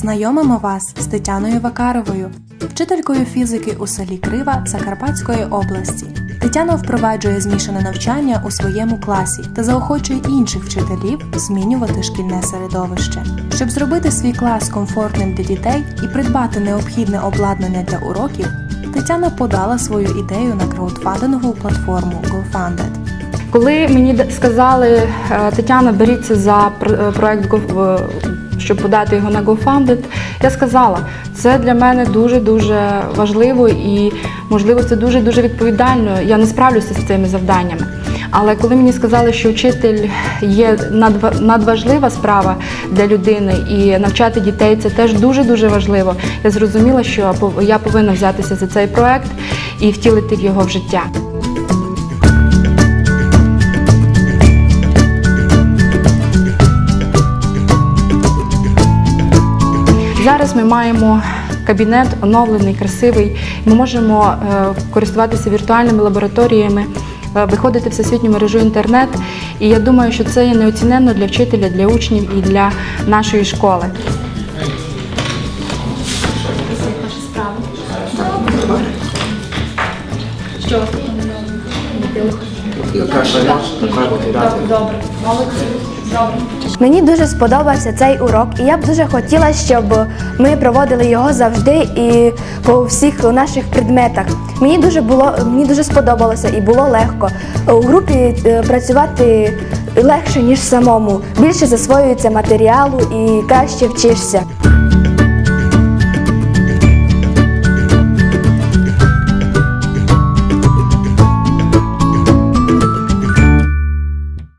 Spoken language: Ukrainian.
Знайомимо вас з Тетяною Вакаровою, вчителькою фізики у селі Крива Закарпатської області. Тетяна впроваджує змішане навчання у своєму класі та заохочує інших вчителів змінювати шкільне середовище. Щоб зробити свій клас комфортним для дітей і придбати необхідне обладнання для уроків, Тетяна подала свою ідею на краудфандингову платформу GoFunded. Коли мені сказали, е, Тетяна, беріться за проект щоб подати його на GoFunded, я сказала, це для мене дуже-дуже важливо і, можливо, це дуже-дуже відповідально. Я не справлюся з цими завданнями. Але коли мені сказали, що вчитель є надва- надважлива справа для людини і навчати дітей це теж дуже-дуже важливо, я зрозуміла, що я повинна взятися за цей проект і втілити його в життя. Зараз ми маємо кабінет оновлений, красивий. Ми можемо е, користуватися віртуальними лабораторіями, е, виходити в всесвітню мережу інтернет. І я думаю, що це є неоціненно для вчителя, для учнів і для нашої школи. Мені дуже сподобався цей урок, і я б дуже хотіла, щоб ми проводили його завжди і по всіх наших предметах. Мені дуже було мені дуже сподобалося і було легко. У групі е, працювати легше ніж самому. Більше засвоюється матеріалу і краще вчишся.